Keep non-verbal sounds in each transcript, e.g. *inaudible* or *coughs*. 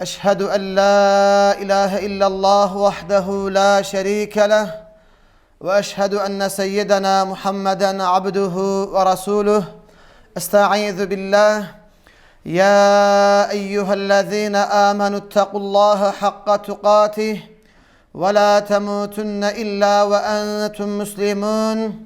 أشهد أن لا إله إلا الله وحده لا شريك له وأشهد أن سيدنا محمدا عبده ورسوله أستعيذ بالله يا أيها الذين آمنوا اتقوا الله حق تقاته ولا تموتن إلا وأنتم مسلمون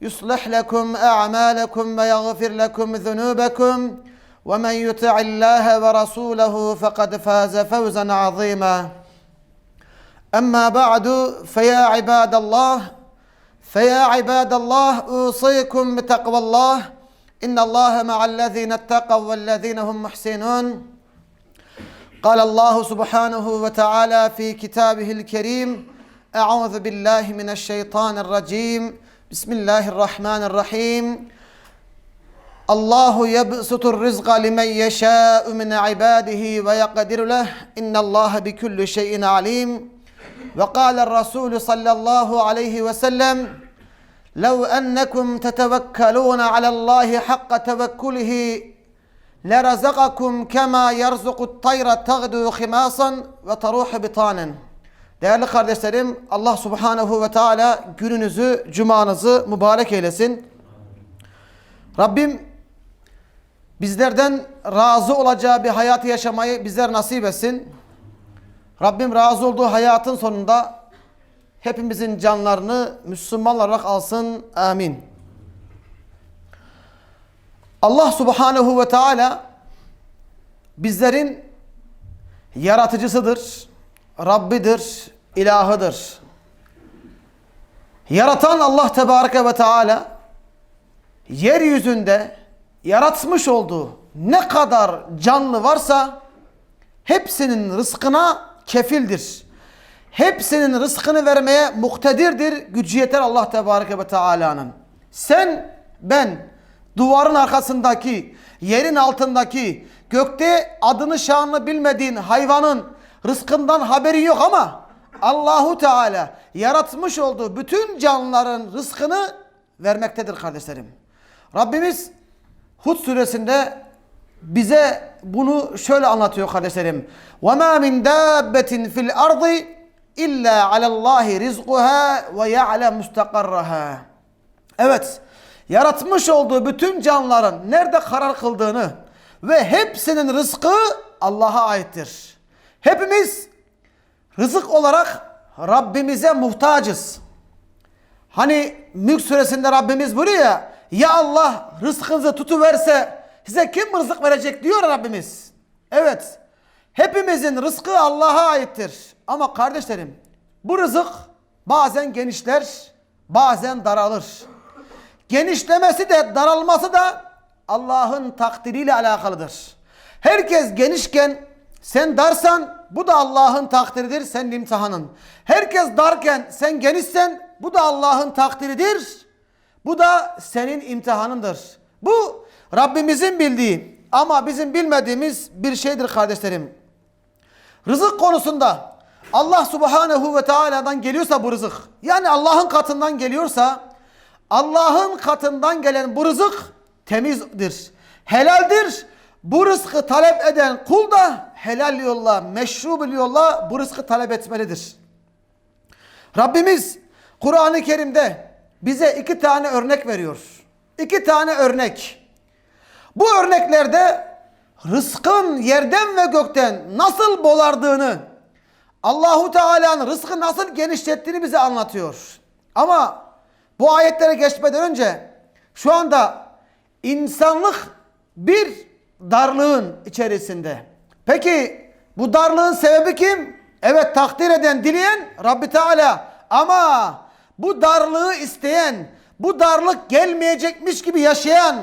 يصلح لكم أعمالكم ويغفر لكم ذنوبكم ومن يطع الله ورسوله فقد فاز فوزا عظيما. أما بعد فيا عباد الله فيا عباد الله أوصيكم بتقوى الله. إن الله مع الذين اتقوا والذين هم محسنون. قال الله سبحانه وتعالى في كتابه الكريم أعوذ بالله من الشيطان الرجيم. بسم الله الرحمن الرحيم الله يبسط الرزق لمن يشاء من عباده ويقدر له ان الله بكل شيء عليم وقال الرسول صلى الله عليه وسلم لو انكم تتوكلون على الله حق توكله لرزقكم كما يرزق الطير تغدو خماصا وتروح بطانا Değerli kardeşlerim Allah subhanehu ve teala gününüzü, cumanızı mübarek eylesin. Rabbim bizlerden razı olacağı bir hayatı yaşamayı bizler nasip etsin. Rabbim razı olduğu hayatın sonunda hepimizin canlarını Müslüman olarak alsın. Amin. Allah subhanehu ve teala bizlerin yaratıcısıdır, Rabbidir, ilahıdır. Yaratan Allah tebareke ve teala yeryüzünde yaratmış olduğu ne kadar canlı varsa hepsinin rızkına kefildir. Hepsinin rızkını vermeye muktedirdir. Gücü yeter Allah Tebareke ve Teala'nın. Sen, ben, duvarın arkasındaki, yerin altındaki, gökte adını şanını bilmediğin hayvanın rızkından haberin yok ama Allahu Teala yaratmış olduğu bütün canlıların rızkını vermektedir kardeşlerim. Rabbimiz Hud suresinde bize bunu şöyle anlatıyor kardeşlerim. وَمَا مِنْ دَابَّةٍ فِي الْأَرْضِ اِلَّا عَلَى اللّٰهِ رِزْقُهَا وَيَعْلَمْ مُسْتَقَرَّهَا Evet, yaratmış olduğu bütün canlıların nerede karar kıldığını ve hepsinin rızkı Allah'a aittir. Hepimiz rızık olarak Rabbimize muhtacız. Hani Mülk suresinde Rabbimiz buyuruyor ya, ya Allah rızkınızı tutuverse size kim rızık verecek diyor Rabbimiz. Evet, hepimizin rızkı Allah'a aittir. Ama kardeşlerim, bu rızık bazen genişler, bazen daralır. Genişlemesi de daralması da Allah'ın takdiriyle alakalıdır. Herkes genişken sen darsan bu da Allah'ın takdiridir, senin imtihanın. Herkes darken sen genişsen bu da Allah'ın takdiridir. Bu da senin imtihanındır. Bu Rabbimizin bildiği ama bizim bilmediğimiz bir şeydir kardeşlerim. Rızık konusunda Allah subhanehu ve teala'dan geliyorsa bu rızık yani Allah'ın katından geliyorsa Allah'ın katından gelen bu rızık temizdir, helaldir. Bu rızkı talep eden kul da helal yolla, meşru bir yolla bu rızkı talep etmelidir. Rabbimiz Kur'an-ı Kerim'de bize iki tane örnek veriyor. İki tane örnek. Bu örneklerde rızkın yerden ve gökten nasıl bolardığını Allahu Teala'nın rızkı nasıl genişlettiğini bize anlatıyor. Ama bu ayetlere geçmeden önce şu anda insanlık bir darlığın içerisinde. Peki bu darlığın sebebi kim? Evet takdir eden, dileyen Rabbi Teala. Ama bu darlığı isteyen, bu darlık gelmeyecekmiş gibi yaşayan,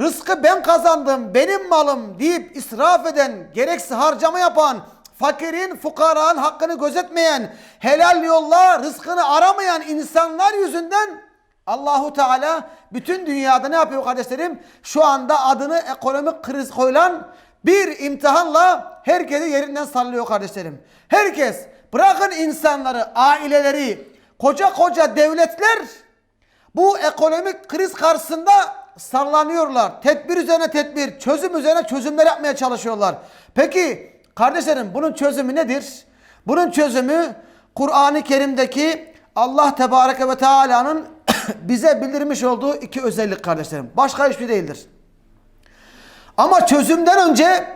rızkı ben kazandım, benim malım deyip israf eden, gereksiz harcama yapan, fakirin, fukaranın hakkını gözetmeyen, helal yolla rızkını aramayan insanlar yüzünden Allahu Teala bütün dünyada ne yapıyor kardeşlerim? Şu anda adını ekonomik kriz koyulan bir imtihanla herkesi yerinden sallıyor kardeşlerim. Herkes bırakın insanları, aileleri, koca koca devletler bu ekonomik kriz karşısında sallanıyorlar. Tedbir üzerine tedbir, çözüm üzerine çözümler yapmaya çalışıyorlar. Peki kardeşlerim bunun çözümü nedir? Bunun çözümü Kur'an-ı Kerim'deki Allah Tebareke ve Teala'nın *coughs* bize bildirmiş olduğu iki özellik kardeşlerim. Başka hiçbir değildir. Ama çözümden önce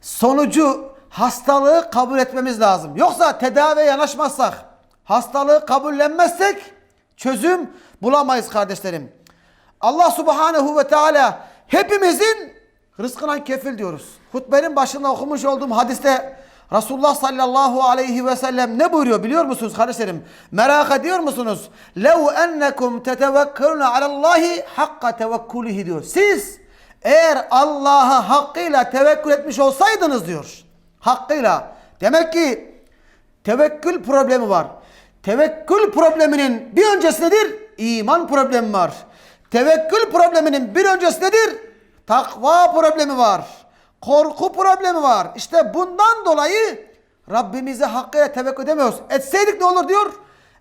sonucu hastalığı kabul etmemiz lazım. Yoksa tedaviye yanaşmazsak, hastalığı kabullenmezsek çözüm bulamayız kardeşlerim. Allah Subhanahu ve Teala hepimizin rızkına kefil diyoruz. Hutbenin başında okumuş olduğum hadiste Resulullah sallallahu aleyhi ve sellem ne buyuruyor biliyor musunuz kardeşlerim? Merak ediyor musunuz? لَوْ اَنَّكُمْ تَتَوَكَّلُونَ عَلَى اللّٰهِ حَقَّ تَوَكُّلِهِ diyor. Siz eğer Allah'a hakkıyla tevekkül etmiş olsaydınız diyor. Hakkıyla. Demek ki tevekkül problemi var. Tevekkül probleminin bir öncesi nedir? İman problemi var. Tevekkül probleminin bir öncesi nedir? Takva problemi var. Korku problemi var. İşte bundan dolayı Rabbimize hakkıyla tevekkül edemiyoruz. Etseydik ne olur diyor?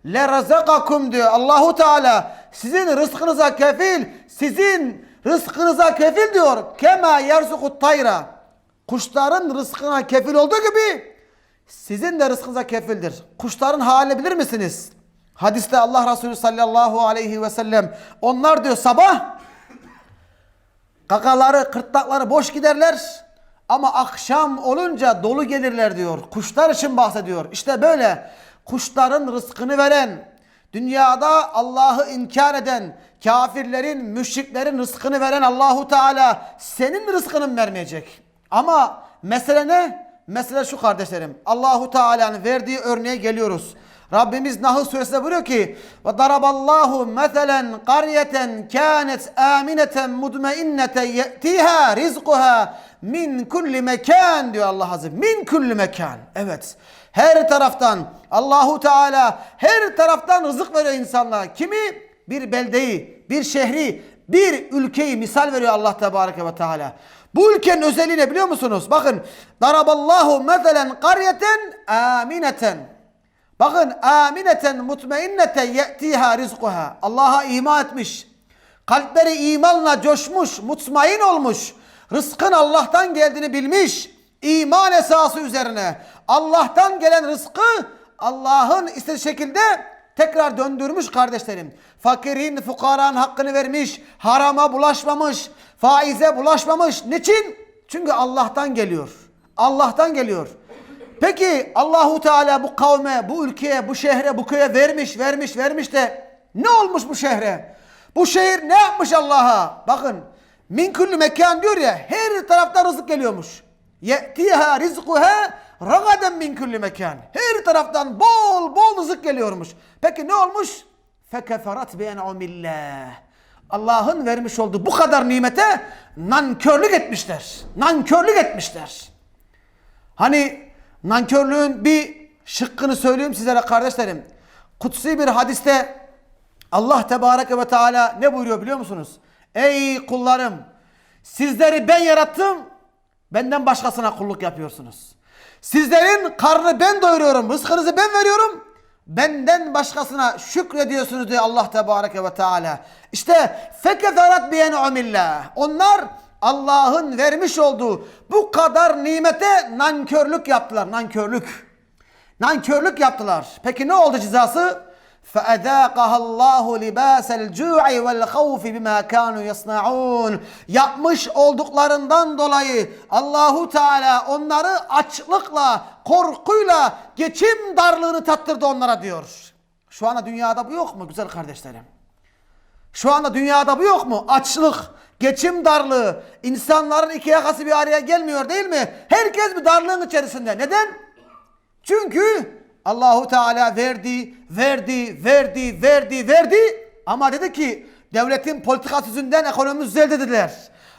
Le razakakum diyor Allahu Teala. Sizin rızkınıza kefil, sizin rızkınıza kefil diyor. Kema yerzukut tayra. Kuşların rızkına kefil olduğu gibi sizin de rızkınıza kefildir. Kuşların halini bilir misiniz? Hadiste Allah Resulü sallallahu aleyhi ve sellem onlar diyor sabah Kakaları, kırtlakları boş giderler. Ama akşam olunca dolu gelirler diyor. Kuşlar için bahsediyor. İşte böyle kuşların rızkını veren, dünyada Allah'ı inkar eden, kafirlerin, müşriklerin rızkını veren Allahu Teala senin rızkını vermeyecek? Ama mesele ne? Mesele şu kardeşlerim. Allahu Teala'nın verdiği örneğe geliyoruz. Rabbimiz Nahl suresinde buyuruyor ki ve daraballahu meselen qaryeten kanet amineten mudmainneten yetiha rizquha min kulli mekan diyor Allah Azze. Min kulli mekan. Evet. Her taraftan Allahu Teala her taraftan rızık veriyor insanlara. Kimi? Bir beldeyi, bir şehri, bir ülkeyi misal veriyor Allah Tebareke ve Teala. Bu ülkenin özelliği ne biliyor musunuz? Bakın. Daraballahu meselen qaryeten amineten. Bakın amineten mutmainneten ye'tiha rizquha. Allah'a iman etmiş. Kalpleri imanla coşmuş, mutmain olmuş. Rızkın Allah'tan geldiğini bilmiş. İman esası üzerine. Allah'tan gelen rızkı Allah'ın istediği şekilde tekrar döndürmüş kardeşlerim. Fakirin, fukaranın hakkını vermiş. Harama bulaşmamış. Faize bulaşmamış. Niçin? Çünkü Allah'tan geliyor. Allah'tan geliyor. Peki Allahu Teala bu kavme, bu ülkeye, bu şehre, bu köye vermiş, vermiş, vermiş de ne olmuş bu şehre? Bu şehir ne yapmış Allah'a? Bakın min kulli mekan diyor ya her taraftan rızık geliyormuş. Ye'tiha rizquha ragaden min kulli mekan. Her taraftan bol bol rızık geliyormuş. Peki ne olmuş? Fekeferat bi. Allah'ın vermiş olduğu bu kadar nimete nankörlük etmişler. Nankörlük etmişler. Hani nankörlüğün bir şıkkını söyleyeyim sizlere kardeşlerim. Kutsi bir hadiste Allah Tebareke ve Teala ne buyuruyor biliyor musunuz? Ey kullarım sizleri ben yarattım benden başkasına kulluk yapıyorsunuz. Sizlerin karnını ben doyuruyorum rızkınızı ben veriyorum benden başkasına şükrediyorsunuz diyor Allah Tebareke ve Teala. İşte fekeferat biyen'umillah. Onlar Allah'ın vermiş olduğu bu kadar nimete nankörlük yaptılar. Nankörlük. Nankörlük yaptılar. Peki ne oldu cezası? فَاَذَاقَهَا اللّٰهُ لِبَاسَ الْجُوعِ وَالْخَوْفِ بِمَا كَانُوا يَصْنَعُونَ Yapmış olduklarından dolayı Allahu Teala onları açlıkla, korkuyla, geçim darlığını tattırdı onlara diyor. Şu anda dünyada bu yok mu güzel kardeşlerim? Şu anda dünyada bu yok mu? Açlık, geçim darlığı, insanların iki yakası bir araya gelmiyor değil mi? Herkes bir darlığın içerisinde. Neden? Çünkü Allahu Teala verdi, verdi, verdi, verdi, verdi ama dedi ki devletin politikası yüzünden ekonomimiz düzeldi dediler.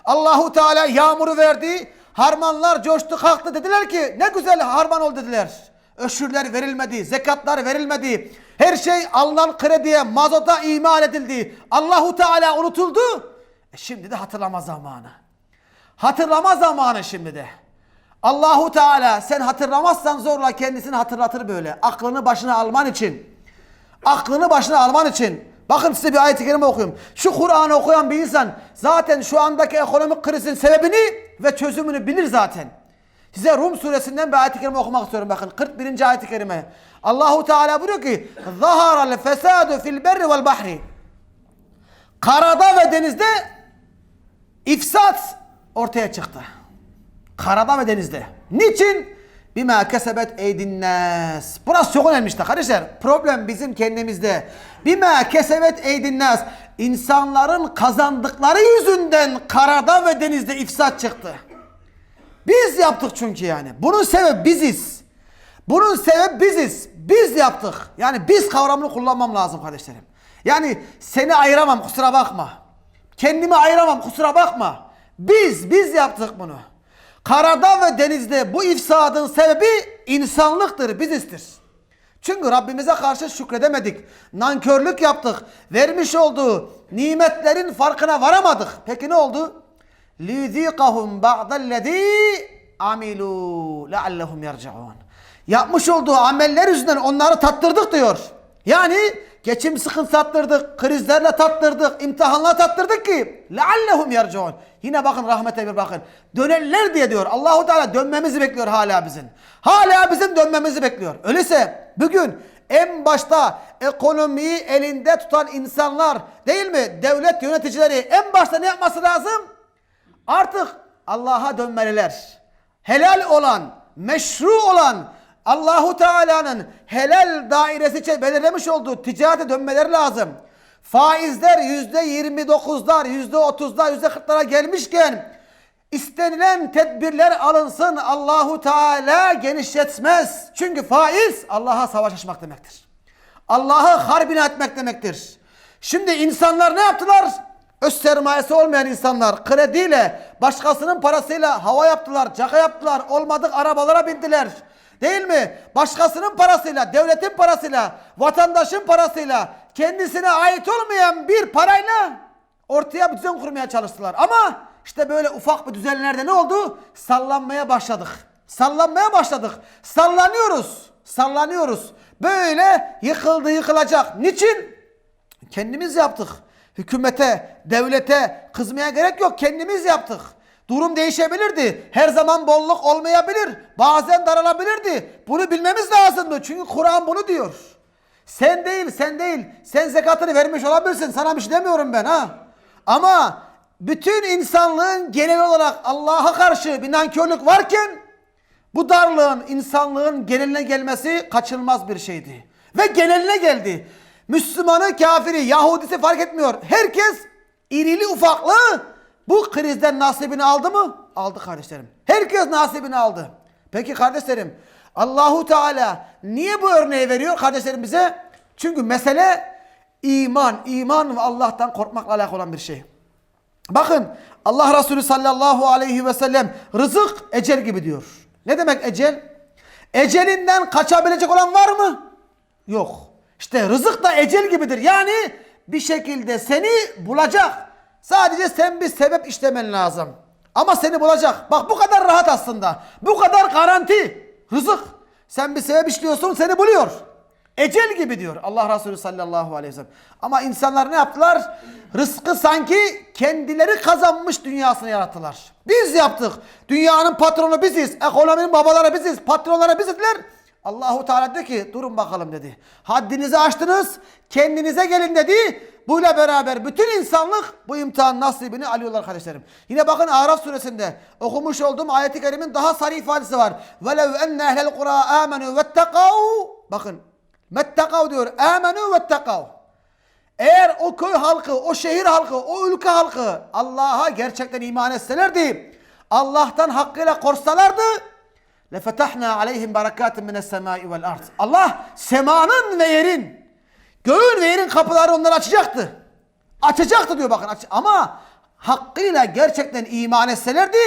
Allahu Teala yağmuru verdi, harmanlar coştu kalktı dediler ki ne güzel harman oldu dediler. Öşürler verilmedi, zekatlar verilmedi. Her şey alınan krediye, mazota imal edildi. Allahu Teala unutuldu. E şimdi de hatırlama zamanı. Hatırlama zamanı şimdi de. Allahu Teala sen hatırlamazsan zorla kendisini hatırlatır böyle. Aklını başına alman için. Aklını başına alman için. Bakın size bir ayet-i kerime okuyayım. Şu Kur'an'ı okuyan bir insan zaten şu andaki ekonomik krizin sebebini ve çözümünü bilir zaten. Size Rum suresinden bir ayet-i kerime okumak istiyorum bakın. 41. ayet-i kerime. Allahu Teala buyuruyor ki: "Zaharal fesadu fil berri vel bahri." Karada ve denizde ifsat ortaya çıktı. Karada ve denizde. Niçin? Bima kesebet eydinnas. Burası çok önemli işte kardeşler. Problem bizim kendimizde. Bima kesebet eydinnas. İnsanların kazandıkları yüzünden karada ve denizde ifsat çıktı. Biz yaptık çünkü yani. Bunun sebebi biziz. Bunun sebebi biziz. Biz yaptık. Yani biz kavramını kullanmam lazım kardeşlerim. Yani seni ayıramam kusura bakma. Kendimi ayıramam kusura bakma. Biz, biz yaptık bunu. Karada ve denizde bu ifsadın sebebi insanlıktır, bizizdir. Çünkü Rabbimize karşı şükredemedik. Nankörlük yaptık. Vermiş olduğu nimetlerin farkına varamadık. Peki ne oldu? لِيُذ۪يقَهُمْ بَعْضَ الَّذ۪ي عَمِلُوا لَعَلَّهُمْ يَرْجَعُونَ Yapmış olduğu ameller yüzünden onları tattırdık diyor. Yani geçim sıkıntı tattırdık, krizlerle tattırdık, imtihanla tattırdık ki leallehum yerciun. Yine bakın rahmete bir bakın. Dönerler diye diyor. Allahu Teala dönmemizi bekliyor hala bizim. Hala bizim dönmemizi bekliyor. Öyleyse bugün en başta ekonomiyi elinde tutan insanlar değil mi? Devlet yöneticileri en başta ne yapması lazım? Artık Allah'a dönmeliler. Helal olan, meşru olan, Allahu Teala'nın helal dairesi için belirlemiş olduğu ticarete dönmeleri lazım. Faizler yüzde 29'lar, yüzde 30'lar, yüzde 40'lara gelmişken istenilen tedbirler alınsın Allahu Teala genişletmez. Çünkü faiz Allah'a savaş açmak demektir. Allah'ı harbine etmek demektir. Şimdi insanlar ne yaptılar? Öz sermayesi olmayan insanlar krediyle, başkasının parasıyla hava yaptılar, caka yaptılar, olmadık arabalara bindiler. Değil mi? Başkasının parasıyla, devletin parasıyla, vatandaşın parasıyla, kendisine ait olmayan bir parayla ortaya bir düzen kurmaya çalıştılar. Ama işte böyle ufak bir düzenlerde ne oldu? Sallanmaya başladık. Sallanmaya başladık. Sallanıyoruz. Sallanıyoruz. Böyle yıkıldı yıkılacak. Niçin? Kendimiz yaptık. Hükümete, devlete kızmaya gerek yok. Kendimiz yaptık. Durum değişebilirdi. Her zaman bolluk olmayabilir. Bazen daralabilirdi. Bunu bilmemiz lazımdı. Çünkü Kur'an bunu diyor. Sen değil, sen değil. Sen zekatını vermiş olabilirsin. Sana bir şey demiyorum ben ha. Ama bütün insanlığın genel olarak Allah'a karşı bir nankörlük varken bu darlığın insanlığın geneline gelmesi kaçınılmaz bir şeydi. Ve geneline geldi. Müslümanı, kafiri, Yahudisi fark etmiyor. Herkes irili ufaklı bu krizden nasibini aldı mı? Aldı kardeşlerim. Herkes nasibini aldı. Peki kardeşlerim Allahu Teala niye bu örneği veriyor kardeşlerim bize? Çünkü mesele iman, iman ve Allah'tan korkmakla alakalı olan bir şey. Bakın Allah Resulü sallallahu aleyhi ve sellem rızık ecel gibi diyor. Ne demek ecel? Ecelinden kaçabilecek olan var mı? Yok. İşte rızık da ecel gibidir. Yani bir şekilde seni bulacak. Sadece sen bir sebep işlemen lazım. Ama seni bulacak. Bak bu kadar rahat aslında. Bu kadar garanti. Rızık. Sen bir sebep işliyorsun seni buluyor. Ecel gibi diyor Allah Resulü sallallahu aleyhi ve sellem. Ama insanlar ne yaptılar? Rızkı sanki kendileri kazanmış dünyasını yarattılar. Biz yaptık. Dünyanın patronu biziz. Ekonominin babaları biziz. Patronları bizizler. Allahu Teala dedi ki durun bakalım dedi. Haddinizi aştınız. Kendinize gelin dedi. Buyla beraber bütün insanlık bu imtihan nasibini alıyorlar kardeşlerim. Yine bakın Araf suresinde okumuş olduğum ayeti kerimin daha sarı ifadesi var. Velev enne ehlel kura amenu vettekav. Bakın. Mettekav diyor. Amenu vettekav. Eğer o köy halkı, o şehir halkı, o ülke halkı Allah'a gerçekten iman etselerdi, Allah'tan hakkıyla korksalardı, لَفَتَحْنَا عَلَيْهِمْ بَرَكَاتٍ مِنَ السَّمَاءِ وَالْاَرْضِ Allah semanın ve yerin, göğün ve yerin kapıları onları açacaktı. Açacaktı diyor bakın. aç- Ama hakkıyla gerçekten iman etselerdi,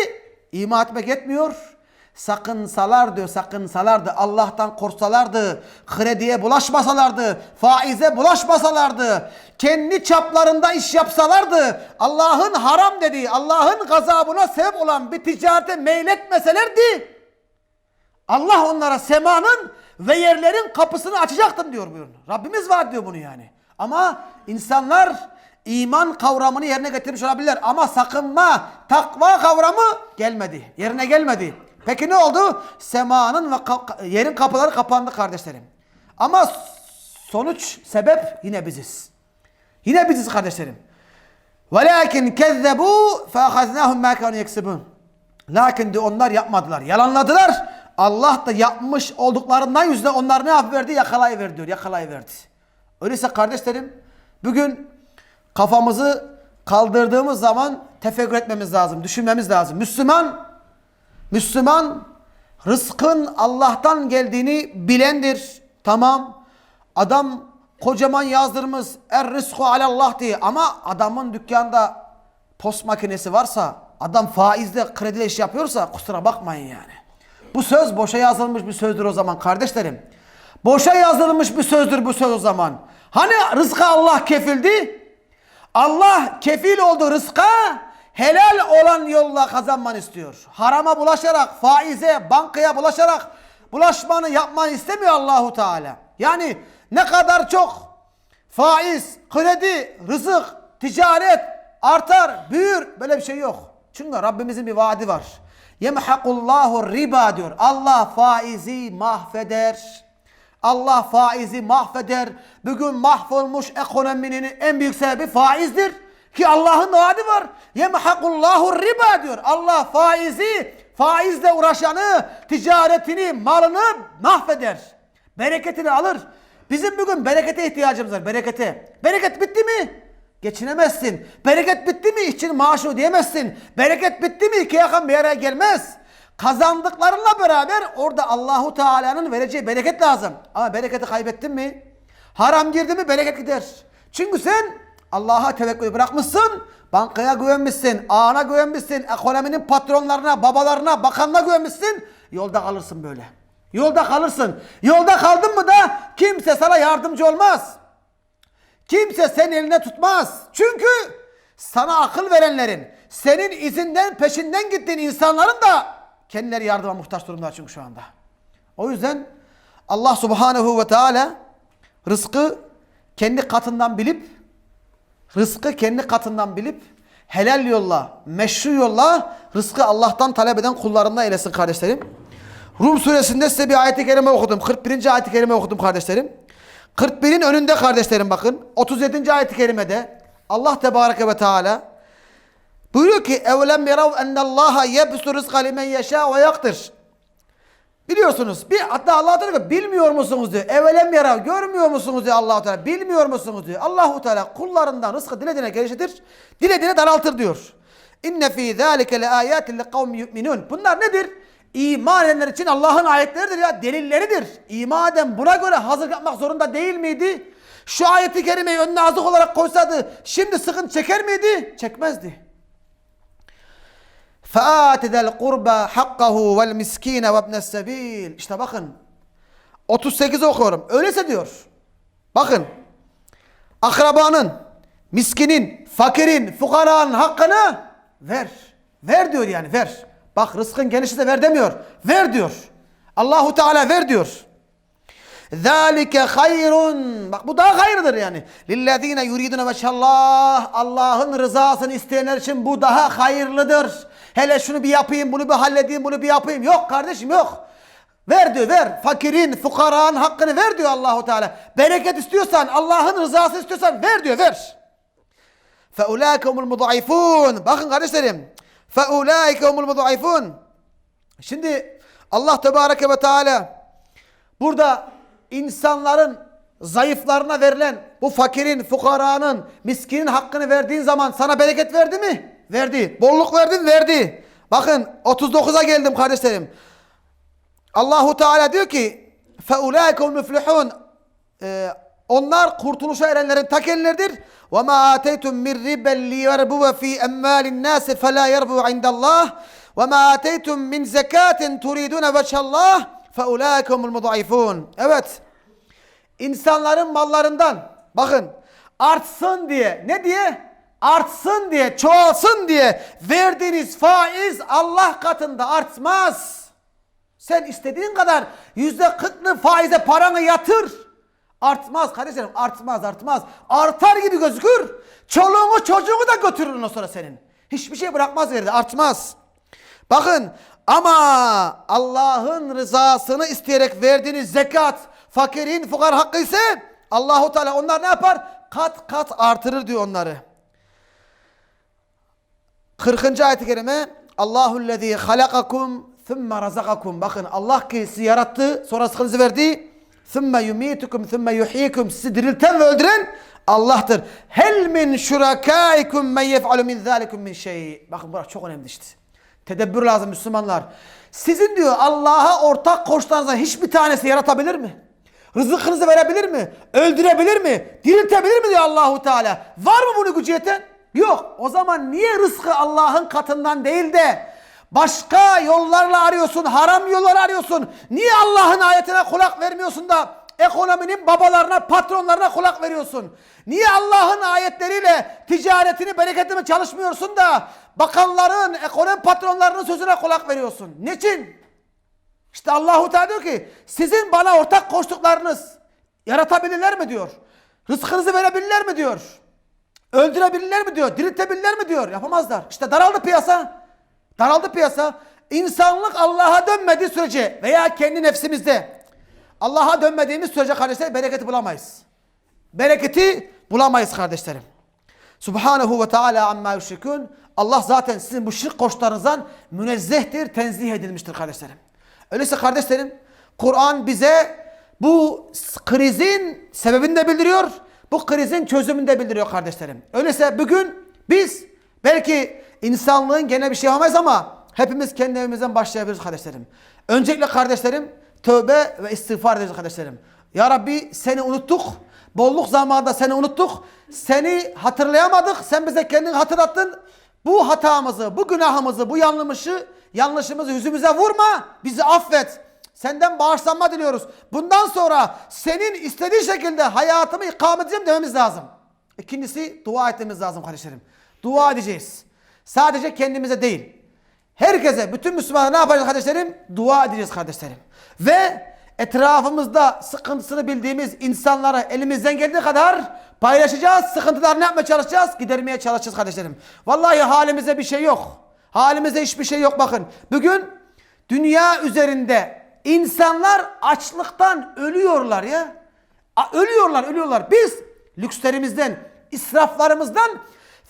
iman etmek yetmiyor. Sakınsalar diyor sakınsalardı Allah'tan korksalardı krediye bulaşmasalardı faize bulaşmasalardı kendi çaplarında iş yapsalardı Allah'ın haram dediği Allah'ın gazabına sebep olan bir ticarete meyletmeselerdi Allah onlara semanın ve yerlerin kapısını açacaktım diyor buyurun. Rabbimiz var diyor bunu yani. Ama insanlar iman kavramını yerine getirmiş olabilirler. Ama sakınma, takva kavramı gelmedi. Yerine gelmedi. Peki ne oldu? Semanın ve ka- yerin kapıları kapandı kardeşlerim. Ama sonuç, sebep yine biziz. Yine biziz kardeşlerim. وَلَاكِنْ كَذَّبُوا فَأَخَذْنَاهُمْ مَا كَانُوا يَكْسِبُونَ Lakin de onlar yapmadılar. Yalanladılar. Allah da yapmış olduklarından yüzünden onlar ne yapıverdi? Yakalayıverdi diyor. Yakalayıverdi. Öyleyse kardeşlerim bugün kafamızı kaldırdığımız zaman tefekkür etmemiz lazım. Düşünmemiz lazım. Müslüman Müslüman rızkın Allah'tan geldiğini bilendir. Tamam. Adam kocaman yazdırmış er rızku alallah diye ama adamın dükkanda post makinesi varsa adam faizle krediyle iş yapıyorsa kusura bakmayın yani. Bu söz boşa yazılmış bir sözdür o zaman kardeşlerim. Boşa yazılmış bir sözdür bu söz o zaman. Hani rızka Allah kefildi? Allah kefil oldu rızka helal olan yolla kazanmanı istiyor. Harama bulaşarak, faize, bankaya bulaşarak bulaşmanı yapmanı istemiyor Allahu Teala. Yani ne kadar çok faiz, kredi, rızık, ticaret artar, büyür böyle bir şey yok. Çünkü Rabbimizin bir vaadi var. Yemhakullahu riba diyor. Allah faizi mahveder. Allah faizi mahveder. Bugün mahvolmuş ekonominin en büyük sebebi faizdir. Ki Allah'ın vaadi var. Yemhakullahu riba diyor. Allah faizi, faizle uğraşanı, ticaretini, malını mahveder. Bereketini alır. Bizim bugün berekete ihtiyacımız var. Berekete. Bereket bitti mi? Geçinemezsin. Bereket bitti mi? İşçinin maaşı ödeyemezsin. Bereket bitti mi? İki yakın bir araya gelmez. Kazandıklarınla beraber orada Allahu Teala'nın vereceği bereket lazım. Ama bereketi kaybettin mi? Haram girdi mi bereket gider. Çünkü sen Allah'a tevekkül bırakmışsın. Bankaya güvenmişsin. Ağana güvenmişsin. Ekonominin patronlarına, babalarına, bakanına güvenmişsin. Yolda kalırsın böyle. Yolda kalırsın. Yolda kaldın mı da kimse sana yardımcı olmaz. Kimse senin eline tutmaz. Çünkü sana akıl verenlerin, senin izinden peşinden gittiğin insanların da kendileri yardıma muhtaç durumda çünkü şu anda. O yüzden Allah Subhanahu ve Teala rızkı kendi katından bilip rızkı kendi katından bilip helal yolla, meşru yolla rızkı Allah'tan talep eden kullarından eylesin kardeşlerim. Rum suresinde size bir ayet-i kerime okudum. 41. ayet-i kerime okudum kardeşlerim. 41'in önünde kardeşlerim bakın. 37. ayet-i kerimede Allah Tebareke ve Teala buyuruyor ki evlem yerav ennallaha yebsu rizqa limen yeşâ ve yaktir. Biliyorsunuz. Bir, hatta Allah Teala diyor, bilmiyor musunuz diyor. Evelem yarav görmüyor musunuz diyor Allah Teala. Bilmiyor musunuz diyor. Allahu Teala kullarından rızkı dilediğine genişletir, dilediğine daraltır diyor. İnne fî zâlike le âyâtin li kavmi yu'minûn. Bunlar nedir? İman edenler için Allah'ın ayetleridir ya, delilleridir. İman eden buna göre hazır yapmak zorunda değil miydi? Şu ayeti kerimeyi önüne azık olarak koysaydı şimdi sıkıntı çeker miydi? Çekmezdi. فَآتِ ذَا الْقُرْبَى حَقَّهُ وَالْمِسْك۪ينَ وَابْنَ السَّب۪يلِ İşte bakın. 38 okuyorum. Öyleyse diyor. Bakın. Akrabanın, miskinin, fakirin, fukaranın hakkını ver. Ver diyor yani ver. Bak rızkın genişliği de ver demiyor. Ver diyor. Allahu Teala ver diyor. Zalike hayrun. Bak bu daha hayırdır yani. Lillezine yuridune veşallah. Allah'ın rızasını isteyenler için bu daha hayırlıdır. Hele şunu bir yapayım, bunu bir halledeyim, bunu bir yapayım. Yok kardeşim yok. Ver diyor ver. Fakirin, fukaranın hakkını ver diyor Allahu Teala. Bereket istiyorsan, Allah'ın rızası istiyorsan ver diyor ver. Feulâkehumul mudayifûn. Bakın kardeşlerim. فَاُولَٰئِكَ هُمُ الْمُضَعِفُونَ Şimdi Allah Tebareke ve Teala burada insanların zayıflarına verilen bu fakirin, fukaranın, miskinin hakkını verdiğin zaman sana bereket verdi mi? Verdi. Bolluk verdi mi? Verdi. Bakın 39'a geldim kardeşlerim. Allahu Teala diyor ki فَاُولَٰئِكَ الْمُفْلِحُونَ Ee, onlar kurtuluşa erenlerin ta kendileridir. وَمَا آتَيْتُمْ مِنْ رِبًا لِيَرْبُوَ ف۪ي اَمَّالِ النَّاسِ فَلَا يَرْبُوَ عِنْدَ اللّٰهِ وَمَا آتَيْتُمْ مِنْ زَكَاةٍ تُرِيدُونَ وَجْهَ اللّٰهِ فَاُولَٰئِكَ هُمُ الْمُضَعِفُونَ Evet. İnsanların mallarından bakın artsın diye ne diye? Artsın diye, çoğalsın diye verdiğiniz faiz Allah katında artmaz. Sen istediğin kadar yüzde kırklı faize paranı yatır. Artmaz kardeşlerim artmaz artmaz. Artar gibi gözükür. Çoluğunu çocuğunu da götürür ondan sonra senin. Hiçbir şey bırakmaz geride artmaz. Bakın ama Allah'ın rızasını isteyerek verdiğiniz zekat fakirin fukar hakkı ise Allahu Teala onlar ne yapar? Kat kat artırır diyor onları. 40. ayet-i kerime Allahu'llezî halakakum thumma razakakum. Bakın Allah ki sizi yarattı, sonra rızkınızı verdi. Thumma yumitukum thumma yuhyikum. Sizi dirilten ve öldüren Allah'tır. Hel min şurakaikum men yef'alu min zalikum min şey. Bakın burası çok önemli işte. Tedebbür lazım Müslümanlar. Sizin diyor Allah'a ortak koştuğunuzdan hiçbir tanesi yaratabilir mi? Rızkınızı verebilir mi? Öldürebilir mi? Diriltebilir mi diyor Allahu Teala. Var mı bunu gücü yeten? Yok. O zaman niye rızkı Allah'ın katından değil de başka yollarla arıyorsun, haram yolları arıyorsun? Niye Allah'ın ayetine kulak vermiyorsun da ekonominin babalarına, patronlarına kulak veriyorsun? Niye Allah'ın ayetleriyle ticaretini, bereketini çalışmıyorsun da bakanların, ekonomi patronlarının sözüne kulak veriyorsun? Niçin? İşte Allahu Teala diyor ki sizin bana ortak koştuklarınız yaratabilirler mi diyor. Rızkınızı verebilirler mi diyor. Öldürebilirler mi diyor. Diriltebilirler mi diyor. Yapamazlar. İşte daraldı piyasa. Daraldı piyasa. İnsanlık Allah'a dönmediği sürece veya kendi nefsimizde Allah'a dönmediğimiz sürece kardeşler bereketi bulamayız. Bereketi bulamayız kardeşlerim. Subhanahu ve Teala amma yüşrikun. Allah zaten sizin bu şirk koşlarınızdan münezzehtir, tenzih edilmiştir kardeşlerim. Öyleyse kardeşlerim Kur'an bize bu krizin sebebini de bildiriyor. Bu krizin çözümünü de bildiriyor kardeşlerim. Öyleyse bugün biz belki insanlığın gene bir şey yapamayız ama hepimiz kendi evimizden başlayabiliriz kardeşlerim. Öncelikle kardeşlerim tövbe ve istiğfar edeceğiz kardeşlerim. Ya Rabbi seni unuttuk. Bolluk zamanında seni unuttuk. Seni hatırlayamadık. Sen bize kendini hatırlattın. Bu hatamızı, bu günahımızı, bu yanlışımızı, yanlışımızı yüzümüze vurma. Bizi affet. Senden bağışlanma diliyoruz. Bundan sonra senin istediğin şekilde hayatımı ikame edeceğim dememiz lazım. İkincisi dua etmemiz lazım kardeşlerim. Dua edeceğiz. Sadece kendimize değil. Herkese, bütün Müslümanlara ne yapacağız kardeşlerim? Dua edeceğiz kardeşlerim. Ve etrafımızda sıkıntısını bildiğimiz insanlara elimizden geldiği kadar paylaşacağız. Sıkıntılarını yapmaya çalışacağız. Gidermeye çalışacağız kardeşlerim. Vallahi halimize bir şey yok. Halimizde hiçbir şey yok bakın. Bugün dünya üzerinde insanlar açlıktan ölüyorlar ya. Ölüyorlar, ölüyorlar. Biz lükslerimizden, israflarımızdan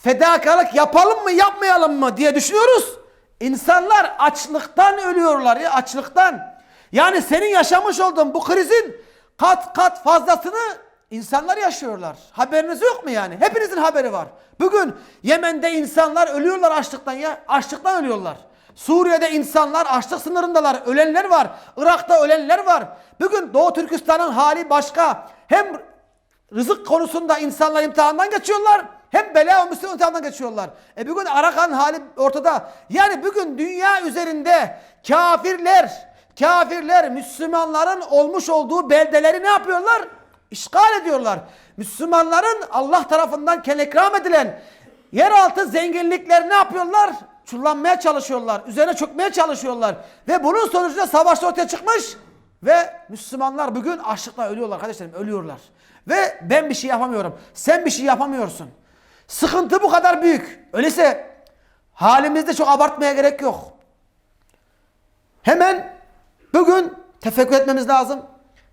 fedakarlık yapalım mı, yapmayalım mı diye düşünüyoruz. İnsanlar açlıktan ölüyorlar ya, açlıktan. Yani senin yaşamış olduğun bu krizin kat kat fazlasını insanlar yaşıyorlar. Haberiniz yok mu yani? Hepinizin haberi var. Bugün Yemen'de insanlar ölüyorlar açlıktan ya. Açlıktan ölüyorlar. Suriye'de insanlar açlık sınırındalar. Ölenler var. Irak'ta ölenler var. Bugün Doğu Türkistan'ın hali başka. Hem rızık konusunda insanlar imtihandan geçiyorlar. Hem bela ve Müslüman imtihandan geçiyorlar. E bugün Arakan hali ortada. Yani bugün dünya üzerinde kafirler, kafirler Müslümanların olmuş olduğu beldeleri ne yapıyorlar? İşgal ediyorlar. Müslümanların Allah tarafından kenekram edilen yeraltı zenginlikleri ne yapıyorlar? Çullanmaya çalışıyorlar. Üzerine çökmeye çalışıyorlar. Ve bunun sonucunda savaşta ortaya çıkmış. Ve Müslümanlar bugün açlıkla ölüyorlar kardeşlerim. Ölüyorlar. Ve ben bir şey yapamıyorum. Sen bir şey yapamıyorsun. Sıkıntı bu kadar büyük. Öyleyse halimizde çok abartmaya gerek yok. Hemen bugün tefekkür etmemiz lazım.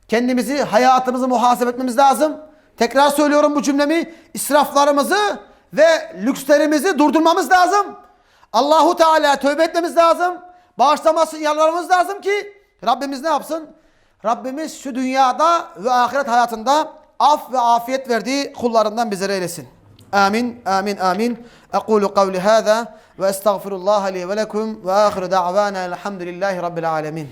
Kendimizi, hayatımızı muhasebe etmemiz lazım. Tekrar söylüyorum bu cümlemi. İsraflarımızı ve lükslerimizi durdurmamız lazım. Allahu Teala tövbe etmemiz lazım. Bağışlamasın yalvarmamız lazım ki Rabbimiz ne yapsın? Rabbimiz şu dünyada ve ahiret hayatında af ve afiyet verdiği kullarından bizlere eylesin. Amin, amin, amin. Ekulu kavli hâzâ ve estağfirullah li ve lekum ve ahiru da'vana elhamdülillahi rabbil alemin.